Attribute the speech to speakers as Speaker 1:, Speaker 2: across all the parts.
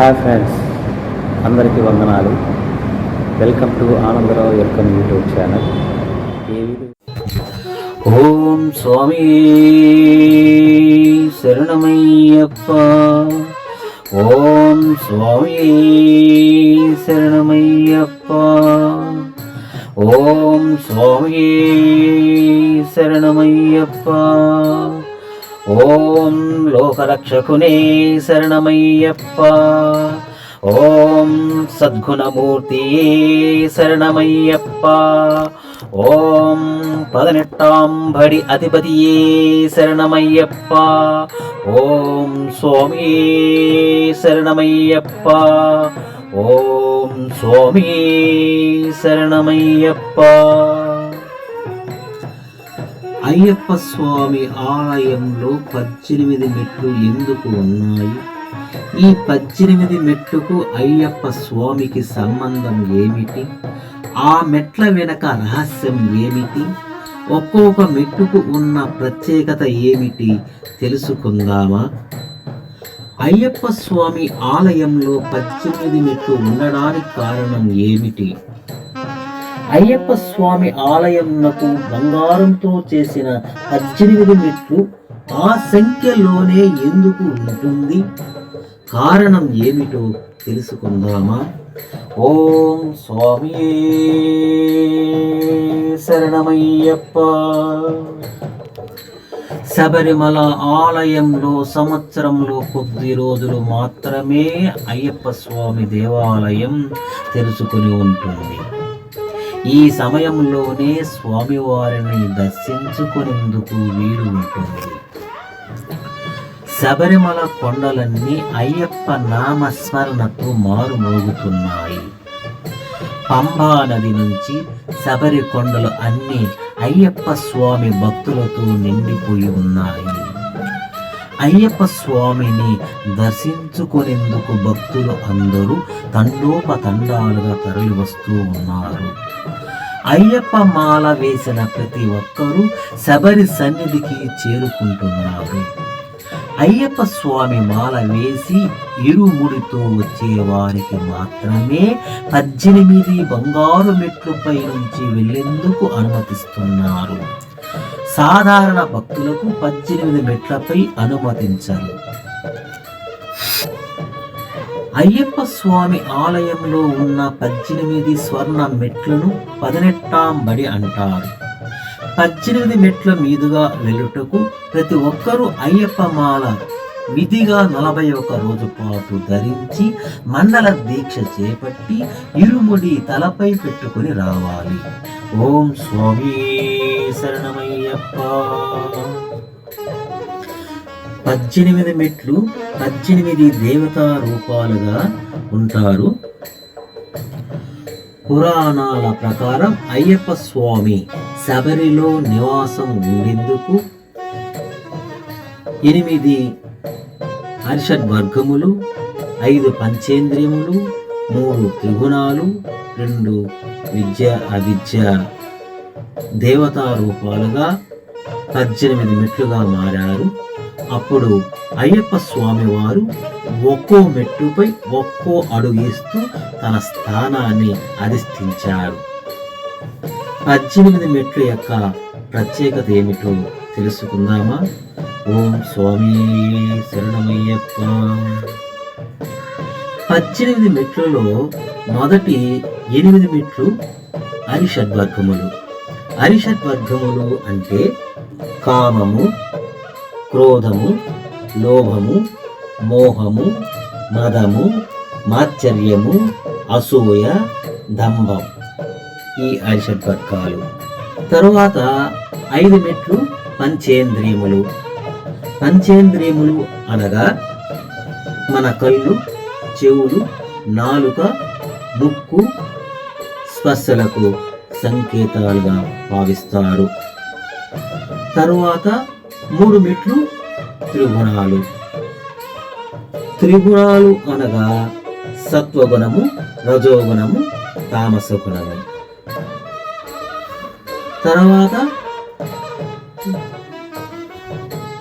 Speaker 1: Hi friends అందరికీ వందనాలు. Welcome to Anandarao welcome YouTube channel. ఓం స్వామి శరణమయ్యప్ప. ఓం స్వామి శరణమయ్యప్ప. ఓం స్వామి శరణమయ్యప్ప. ఓం లోకరక్షకునే శరణమయ్యప్ప ఓం సద్గుణమూర్తియే శరణమయ్యప్ప ఓం పదనెట్టాం బడి అధిపతియే శరణమయ్యప్ప ఓం స్వామి శరణమయ్యప్ప ఓం స్వామి శరణమయ్యప్ప అయ్యప్ప స్వామి ఆలయంలో పద్దెనిమిది మెట్లు ఎందుకు ఉన్నాయి? ఈ పద్దెనిమిది మెట్లకు అయ్యప్ప స్వామికి సంబంధం ఏమిటి? ఆ మెట్ల వెనక రహస్యం ఏమిటి? ఒక్కొక్క మెట్టుకు ఉన్న ప్రత్యేకత ఏమిటి? తెలుసుకుందామా? అయ్యప్ప స్వామి ఆలయంలో పద్దెనిమిది మెట్లు ఉండడానికి కారణం ఏమిటి? అయ్యప్ప స్వామి ఆలయంకు బంగారంతో చేసిన పద్దెనిమిది మెట్లు ఆ సంఖ్యలోనే ఎందుకు ఉంటుంది? కారణం ఏమిటో తెలుసుకుందామా? ఓం స్వామి శరణమయ్యప్ప. శబరిమల ఆలయంలో సంవత్సరంలో కొద్ది రోజులు మాత్రమే అయ్యప్ప స్వామి దేవాలయం తెరుచుకుని ఉంటుంది. ఈ సమయంలోనే స్వామివారిని దర్శించుకునేందుకు వీలు ఉంటుంది. శబరిమల కొండలన్నీ అయ్యప్ప నామస్మరణకు మారుమోగుతున్నాయి. పంబా నది నుంచి శబరి కొండలు అన్నీ అయ్యప్ప స్వామి భక్తులతో నిండిపోయి ఉన్నాయి. అయ్యప్ప స్వామిని దర్శించుకునేందుకు భక్తులు అందరూ తండోపతండాలుగా తరలి వస్తూ ఉన్నారు. అయ్యప్ప మాల వేసిన ప్రతి ఒక్కరూ శబరి సన్నిధికి చేరుకుంటున్నారు. అయ్యప్ప స్వామి మాల వేసి ఇరుముడితో వచ్చే వారికి మాత్రమే పద్దెనిమిది బంగారు మెట్లపై నుంచి వెళ్ళేందుకు అనుమతిస్తున్నారు. సాధారణ భక్తులకు పద్దెనిమిది మెట్లపై అనుమతించరు. అయ్యప్ప స్వామి ఆలయంలో ఉన్న పద్దెనిమిది స్వర్ణ మెట్లను పదినెట్టాం బడి అంటారు. పద్దెనిమిది మెట్ల మీదుగా వెళ్ళుటకు ప్రతి ఒక్కరూ అయ్యప్ప మాల విధిగా నలభై ఒక రోజు పాటు ధరించి మండల దీక్ష చేపట్టి ఇరుముడి తలపై పెట్టుకుని రావాలి. ఓం స్వామి శరణమయ్యప్ప. పద్దెనిమిది మెట్లు పద్దెనిమిది దేవతా రూపాలుగా ఉంటారు. పురాణాల ప్రకారం అయ్యప్ప స్వామి శబరిలో నివాసం ఉండేందుకు ఎనిమిది అరిషడ్ వర్గములు ఐదు పంచేంద్రియములు మూడు త్రిగుణాలు రెండు విద్య అవిద్య దేవతా రూపాలుగా పద్దెనిమిది మెట్లుగా మారారు. అప్పుడు అయ్యప్ప స్వామి వారు ఒక్కో మెట్టుపై ఒక్కో అడుగేస్తూ తన స్థానాన్ని అధిష్ఠించారు. పద్దెనిమిది మెట్ల యొక్క ప్రత్యేకత ఏమిటో తెలుసుకుందామా? ఓం స్వామి శరణమయ్యప్ప. పద్దెనిమిది మెట్లలో మొదటి ఎనిమిది మెట్లు అరిషడ్వర్గములు. అరిషడ్వర్గములు అంటే కామము క్రోధము లోభము మోహము మదము మాత్సర్యము అసూయ దంభం ఈ అరిషడ్వర్గాలు తరువాత ఐదు మెట్లు పంచేంద్రియములు. పంచేంద్రియములు అనగా మన కళ్ళు చెవులు నాలుక ముక్కు స్పర్శలకు సంకేతాలుగా భావిస్తారు. తరువాత మూడు మెట్లు త్రిగుణాలు. త్రిగుణాలు అనగా సత్వగుణము రజోగుణము తామస గుణము తర్వాత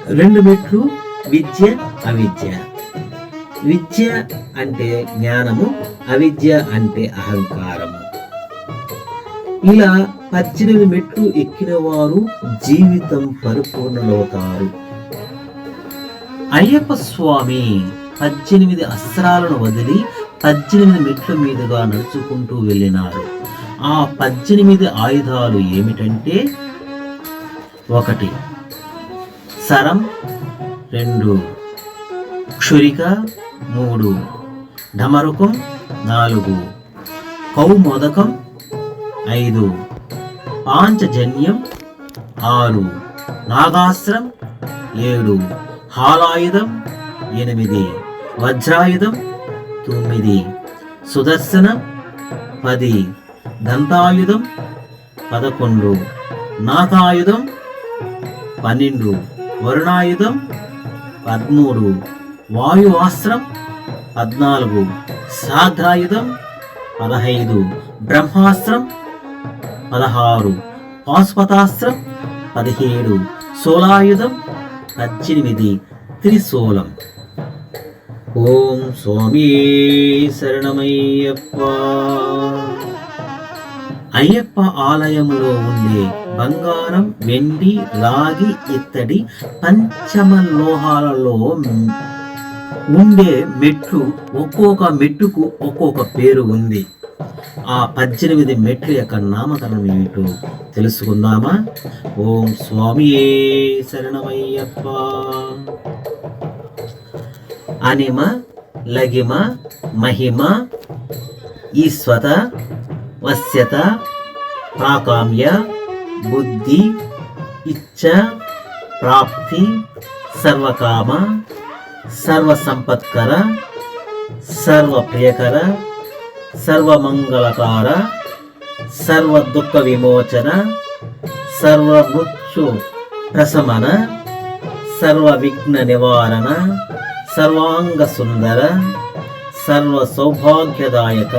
Speaker 1: రెండు మెట్లు విద్య అవిద్య. విద్య అంటే జ్ఞానము అవిద్య అంటే అహంకారము. ఇలా పద్దెనిమిది మెట్లు ఎక్కిన వారు జీవితం పరిపూర్ణమవుతారు అయ్యప్ప స్వామి పద్దెనిమిది అస్త్రాలను వదిలి పద్దెనిమిది మెట్ల మీదుగా నడుచుకుంటూ వెళ్ళినారు ఆ పద్దెనిమిది ఆయుధాలు ఏమిటంటే ఒకటి సరం రెండు క్షురిక మూడు ఢమరుకం నాలుగు కౌమోదకం ఐదు పాంచజన్యం ఆరు. నాగాస్త్రం ఏడు. హాలాయుధం ఎనిమిది. వజ్రాయుధం తొమ్మిది. సుదర్శనం పది. దంతాయుధం పదకొండు. నాకాయుధం పన్నెండు. వరుణాయుధం పదమూడు. వాయువాస్త్రం పద్నాలుగు. సాధ్రాయుధం పదహైదు. బ్రహ్మాస్త్రం పదహారు. పాశ్వతాస్త్రం పదిహేడు. సోలాయుధం పద్దెనిమిది. త్రిశూలం. ఓం స్వామి శరణమయ్యప్ప. అయ్యప్ప ఆలయంలో ఉండే బంగారం వెండి రాగి ఇత్తడి పంచమ లోహాలలో ఉండే మెట్లు ఒక్కొక్క మెట్టుకు ఒక్కొక్క పేరు ఉంది. ఆ పద్దెనిమిది మెట్లు యొక్క నామకరణం ఏమిటో తెలుసుకుందామా? ఓం స్వామియే శరణమయ్యప్ప. అనిమ లగిమ మహిమ ఈశ్వత వశ్యత ప్రాకామ్య బుద్ధి ఇచ్చ ప్రాప్తి సర్వకామ సర్వసంపత్కర సర్వప్రియకర సర్వమంగళకార సర్వ దుఃఖ విమోచన సర్వ మృత్యు ప్రశమన సర్వ విఘ్న నివారణ సర్వాంగ సుందర సర్వ సౌభాగ్యదాయక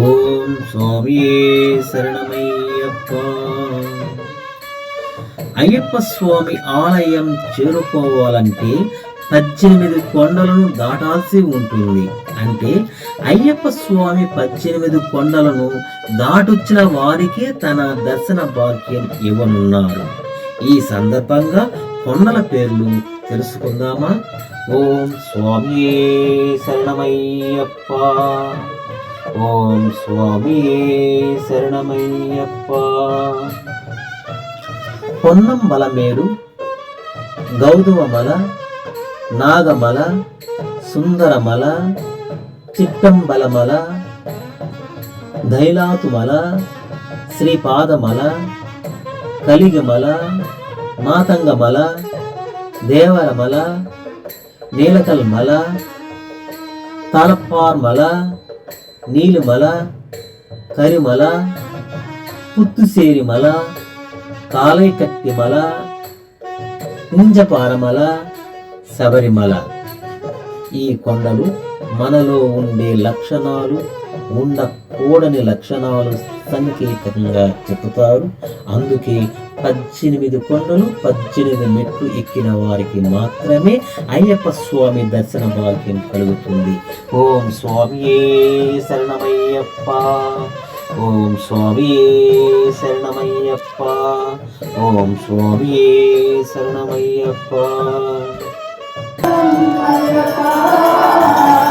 Speaker 1: ఓం స్వామి శరణమయ్యప్ప. అయ్యప్ప స్వామి ఆలయం చేరుకోవాలంటే పద్దెనిమిది కొండలను దాటాల్సి ఉంటుంది. అంటే అయ్యప్ప స్వామి పద్దెనిమిది కొండలను దాటొచ్చిన వారికే తన దర్శన భాగ్యం ఇవ్వనున్నారు ఈ సందర్భంగా కొండల పేర్లు తెలుసుకుందామా? ఓం స్వామి శరణమయ్యప్ప. ఓం స్వామి శరణమయ్యప్ప. పొన్నంబలమేడు గౌతమమల నాగమల సుందరమల చిట్టంబలమల ధైలాతుమల శ్రీపాదమల కలిగమల మాతంగమల దేవరమల నీలకల్మల తలపార్మల నీలిమల కరిమల పుత్తుసేరిమల కాలైకట్టిమల కుంజపారమల శబరిమల. ఈ కొండలు మనలో ఉండే లక్షణాలు ఉండకూడని లక్షణాలు సంకేతంగా చెబుతారు. అందుకే పద్దెనిమిది కొండలు పద్దెనిమిది మెట్లు ఎక్కిన వారికి మాత్రమే అయ్యప్ప స్వామి దర్శన భాగ్యం కలుగుతుంది. ఓం స్వామియే శరణమయ్యప్ప. ఓం స్వామియే శరణమయ్యప్ప. ఓం స్వామియే శరణమయ్యప్ప. Allah'ım Allah'ım